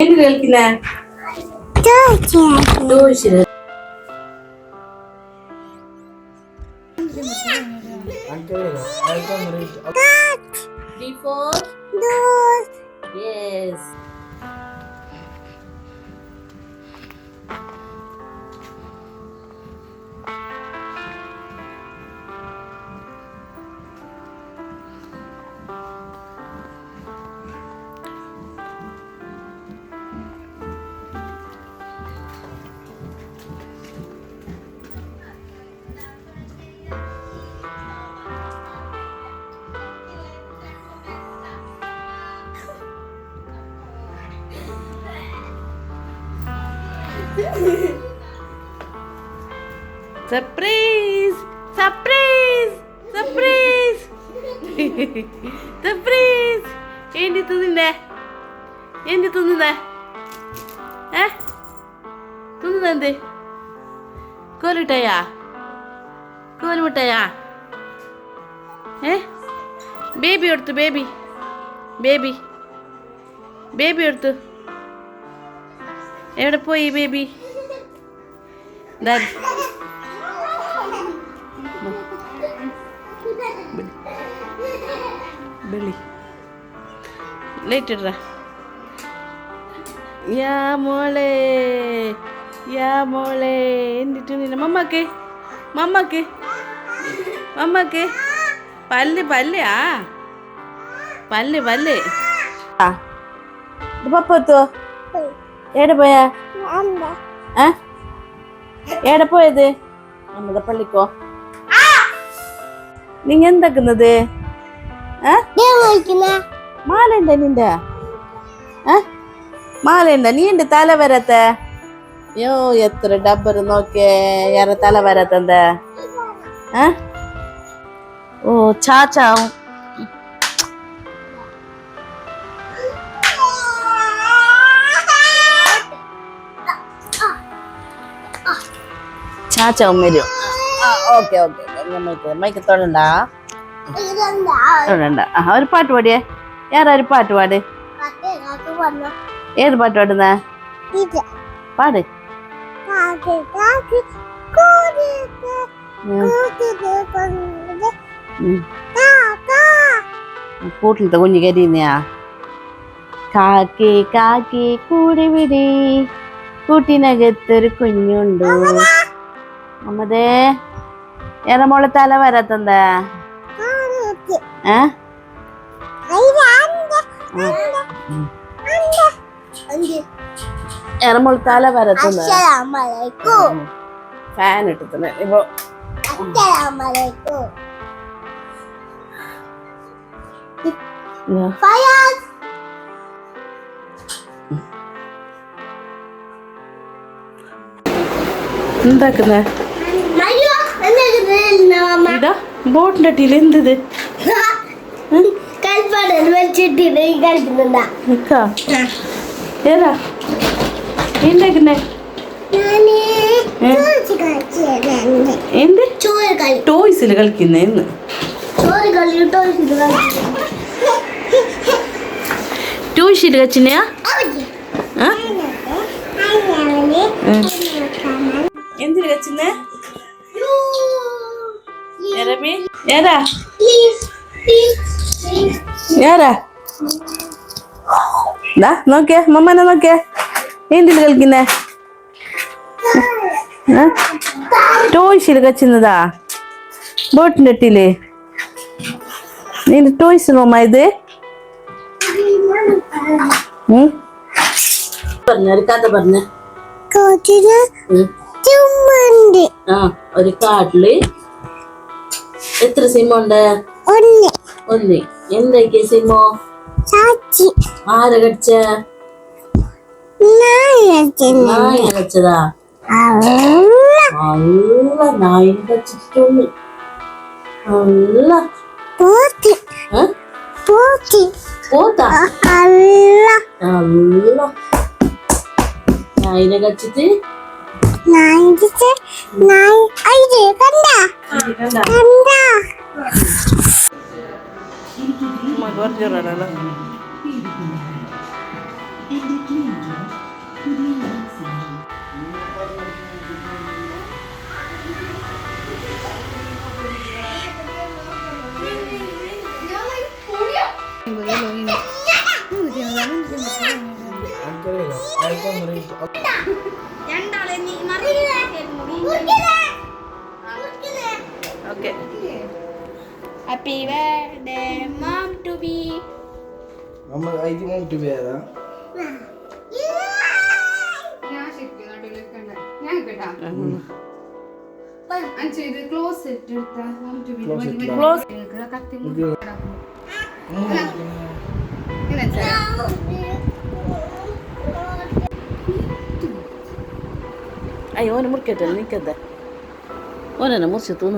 എന്ത് ചോദിച്ചില്ല Before? Yes. Surprise surprise surprise surprise ఏంటి తిందే ఏంటి తిందే ഏ തിന്നുന്നെന്ത് കോലിട്ടയാ കോലുമിട്ടയാ ഏ ബേബി എടുത്തു ബേബി ബേബി ബേബി എടുത്തു എവിടെ പോയി ബേബി? വെളി. ലൈറ്റ് ഇട യാ മോളെ യാ മോളെ. എന്തിട്ടില്ല മമ്മക്ക് മമ്മക്ക് മമ്മക്ക്. പല്ല് പല്ല് ആ. പല്ല് പല്ല്. ആ. പപ്പ ഏടെ പോയാ? ഏ? ഏടെ പോയത്? അമ്മത പള്ളിക്കോ നിങ്ങ എന്താക്കുന്നത്? മാല ഉണ്ട നിന്റെ? മാല ഉണ്ട നീ ഉണ്ട് തല വരത്ത? യോ എത്ര ഡബ്ബർ നോക്കിയേ ഏറെ തല വരത്തന്ത ഓ ചാച്ചാവും ചാച്ചാവും വരും ഓക്കെ ഓക്കെ മൈക്ക് മൈക്ക് തൊടണ്ട? തൊടണ്ട. ആ ഒരു പാട്ട് പാടിയേ. யாரா ഒരു പാട്ട് പാട്. ഏത് പാട്ട് പാടുന്ന? പാട്. കൂട്ടിലത്തെ കുഞ്ഞു കരിയുന്നയാ? കാക്കി കാക്കി കൂടി വിടി. കൂട്ടിനകത്തൊരു കുഞ്ഞുണ്ടോ. അമ്മതേ ഏറെ മോളെ തല വരാത്തന്താ? ഏ? ഏറെ മോളെ തല വരത്തുന്ന ഫാൻ ഇപ്പൊ. എന്താക്കുന്നേ? ഇതാ ബോട്ടിന്റെ അട്ടിയിൽ എന്തിത് ഇത് ഏതാ കളിച്ചിട്ടുണ്ട് എന്ത് ടോയ്സിൽ കളിക്കുന്നേ എന്ന് ചോറ് കളി ടോയ്സിൽ കളി ടോയ്സിൽ കളിച്ചിനെയാ ആ ഏതാ? ഏതാ ദാ നോക്കിയേ മമ്മനെ നോക്കിയേ. എന്തിൽ കളിക്കുന്നേ? ടോയ്സിൽ കളിക്കുന്നതാ ബോട്ടിന്റെ ഇട്ടിൽ നിന്റെ ടോയ്സ് മമ്മ ഇത്? ഉം? പറഞ്ഞ കഥ പറഞ്ഞ. ആ ഒരു കാട്ടിൽ എത്ര സിമ്മുണ്ട് ഒന്ന് ഒന്ന് എന്തൊക്കെ സിമ്മോ ചാച്ചി ആര കടിച്ച നായച്ചന് നായ കടിച്ചതാ നല്ല നായിനെ കടിച്ചിട്ടുണ്ട് നല്ല പോത്തി ഏ? പോത്തി പോത്താ അല്ല നല്ല നായിനെ കടിച്ചിട്ട് നായിച്ച് നായി അയ്യേ കണ്ട? കണ്ട. കണ്ട? Okay. Happy birthday mum to be നമ്മൾ ഐതി മോട്ട് പേരാ ഞാൻ ശരിക്കും നടുവിലേക്കുണ്ട് ഞാൻ കേട്ടാ. അഞ്ചു ഇത് ക്ലോസ് ഇട്ട് എടുത്താ. Mum to be Close. കത്തി ഇത് أيوه أنا مركز لين كذا. وأنا أنا نموت شيطون